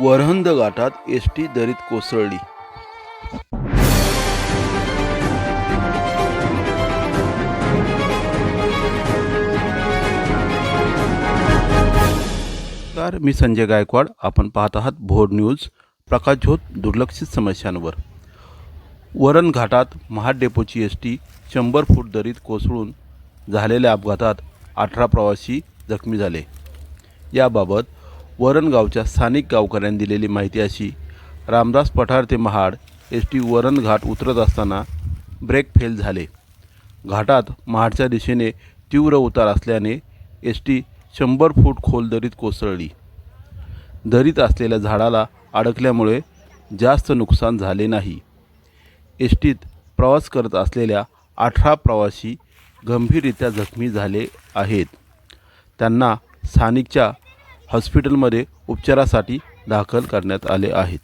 वरहंद घाटात S T दरीत कोसळली. मी संजय गायकवाड आपण पाहत आहात भोर न्यूज प्रकाशझोत दुर्लक्षित समस्यांवर. वरण घाटात महाड डेपोची एस टी शंभर फूट दरीत कोसळून झालेल्या अपघातात अठरा प्रवासी जखमी झाले. याबाबत वरणगावच्या स्थानिक गावकऱ्यांनी दिलेली माहिती अशी रामदास पठार ते महाड एस टी वरण घाट उतरत असताना ब्रेक फेल झाले. घाटात महाडच्या दिशेने तीव्र उतार असल्याने एस टी शंभर फूट खोल दरीत कोसळली. दरीत असलेल्या झाडाला अडकल्यामुळे जास्त नुकसान झाले नाही. एस टीत प्रवास करत असलेल्या अठरा प्रवासी गंभीररित्या जखमी झाले आहेत. त्यांना स्थानिकच्या हॉस्पिटलमध्ये उपचारासाठी दाखल करण्यात आले आहेत.